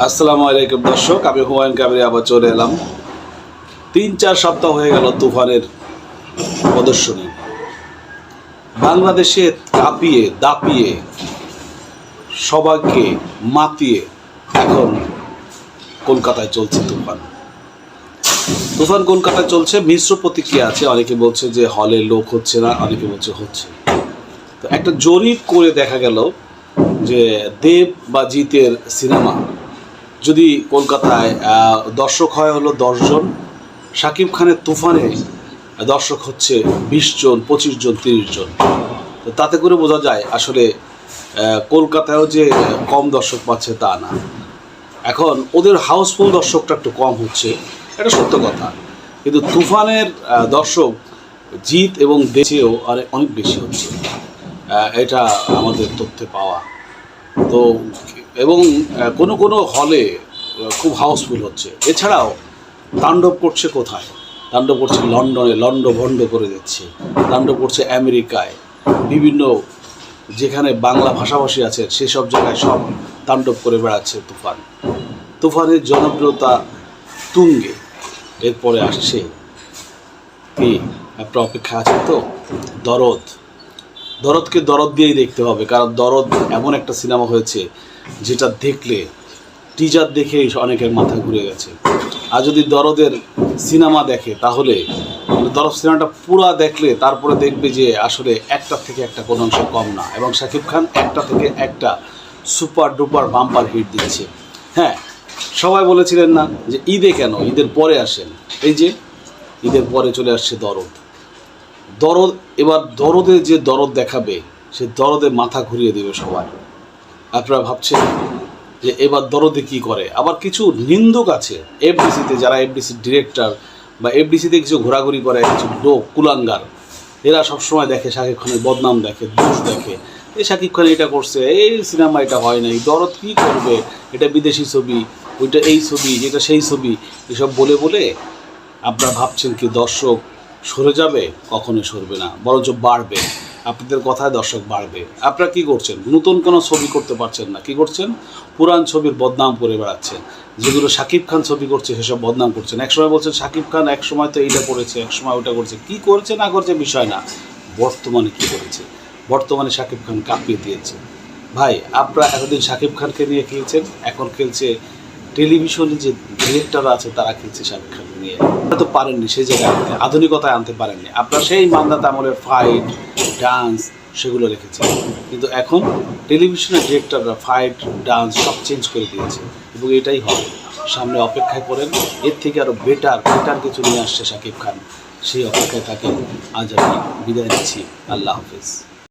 আসসালামু আলাইকুম দর্শক, আমি হুমায়ুন কাবির আবার চলে এলাম। তিন চার সপ্তাহ হয়ে গেল তুফানের প্রদর্শনী। বাংলাদেশে কাঁপিয়ে, দাপিয়ে, সবাইকে মাতিয়ে এখন কলকাতায় চলছে তুফান। তুফান কলকাতায় চলছে, মিশ্র প্রতিক্রিয়া আছে। অনেকে বলছে যে হলে লোক হচ্ছে না, অনেকে বলছে হচ্ছে তো একটা জরিপ করে দেখা গেল যে দেব বা জিতের সিনেমা যদি কলকাতায় দর্শক হয় হলো দশজন শাকিব খানের তুফানে দর্শক হচ্ছে বিশ জন পঁচিশ জন তিরিশ জন তো তাতে করে বোঝা যায় আসলে কলকাতায়ও যে কম দর্শক পাচ্ছে তা না। এখন ওদের হাউসফুল দর্শকটা একটু কম হচ্ছে, এটা সত্য কথা। কিন্তু তুফানের দর্শক জিত এবং দেশেও অনেক অনেক বেশি হচ্ছে। এটা আমাদের তথ্যে পাওয়া। তো এবং কোনো কোনো হলে খুব হাউসফুল হচ্ছে। এছাড়াও, তাণ্ডব করছে কোথায়? তাণ্ডব করছে লন্ডনে, লন্ড ভণ্ড করে দিচ্ছে। তাণ্ডব করছে আমেরিকায়। বিভিন্ন যেখানে বাংলা ভাষাভাষী আছে সেসব জায়গায় সব তাণ্ডব করে বেড়াচ্ছে তুফান। তুফানের জনপ্রিয়তা তুঙ্গে। এরপরে আসছে কি? আপনার অপেক্ষা আছে তো? দরদ। দরদকে দরদ দিয়েই দেখতে হবে, কারণ দরদ এমন একটা সিনেমা হয়েছে যেটা দেখলে টিজার দেখে অনেকের মাথা ঘুরে গেছে। আর যদি দরদের সিনেমা দেখে, তাহলে মানে দরদ সিনেমাটা পুরা দেখলে তারপরে দেখবে যে আসলে একটা থেকে একটা কোনো অংশ কম না এবং শাকিব খান একটা থেকে একটা সুপার ডুপার বাম্পার হিট দিচ্ছে। হ্যাঁ সবাই বলেছিলেন না যে ঈদে কেন? ঈদের পরে আসেন। এই যে ঈদের পরে চলে আসছে দরদ। দরদ, এবার দরদে যে দরদ দেখাবে, সে দরদে মাথা ঘুরিয়ে দেবে সবার আপনারা ভাবছেন যে এবার দরদে কি করে? আবার কিছু নিন্দুক আছে। এফডিসিতে যারা এফডিসির ডিরেক্টর বা এফডিসিতে কিছু ঘোরাঘুরি করে, কিছু লোক, কুলাঙ্গার, এরা সবসময় দেখে, শাকিব খানের বদনাম দেখে, দোষ দেখে। এই শাকিব খান এটা করছে, এই সিনেমা এটা হয় নাই, দরদ কি করবে? এটা বিদেশি ছবি, ওইটা এই ছবি, এটা সেই ছবি, এসব বলে বলে আপনারা ভাবছেন কি দর্শক সরে যাবে? কখনোই সরবে না, বরঞ্চ বাড়বে। আপনাদের কথায় দর্শক বাড়বে। আপনারা কি করছেন? নতুন কোনো ছবি করতে পারছেন না। কি করছেন? পুরান ছবির বদনাম করে বেড়াচ্ছেন। যেগুলো শাকিব খান ছবি করছে, সেসব বদনাম করছেন। একসময় বলছেন, শাকিব খান এক সময় তো এইটা করেছে এক সময় ওটা করছে। কি করছে, না করছে, বিষয় না। বর্তমানে কি করেছে? বর্তমানে শাকিব খান কাঁপিয়ে দিয়েছে। ভাই, আপনারা এতদিন শাকিব খানকে নিয়ে খেলছেন? এখন খেলছে টেলিভিশনে যে ডিরেক্টর আছে, তারা খেলছে শাকিব খানকে নিয়ে। আপনারা তো পারেননি সেই জায়গায়। আধুনিকতায় আনতে পারেননি। আপনারা সেই মান্দাত আমলের ফাইট ডান্স সেগুলো লিখেছে। কিন্তু এখন টেলিভিশনের ডিরেক্টররা ফাইট ডান্স সব চেঞ্জ করে দিয়েছে এবং এটাই হবে। সামনে অপেক্ষায় করেন এর থেকে আরও বেটার বেটার কিছু নিয়ে আসছে শাকিব খান। সেই অপেক্ষায় তাকে আজ আমি বিদায় দিচ্ছি আল্লাহ হাফিজ।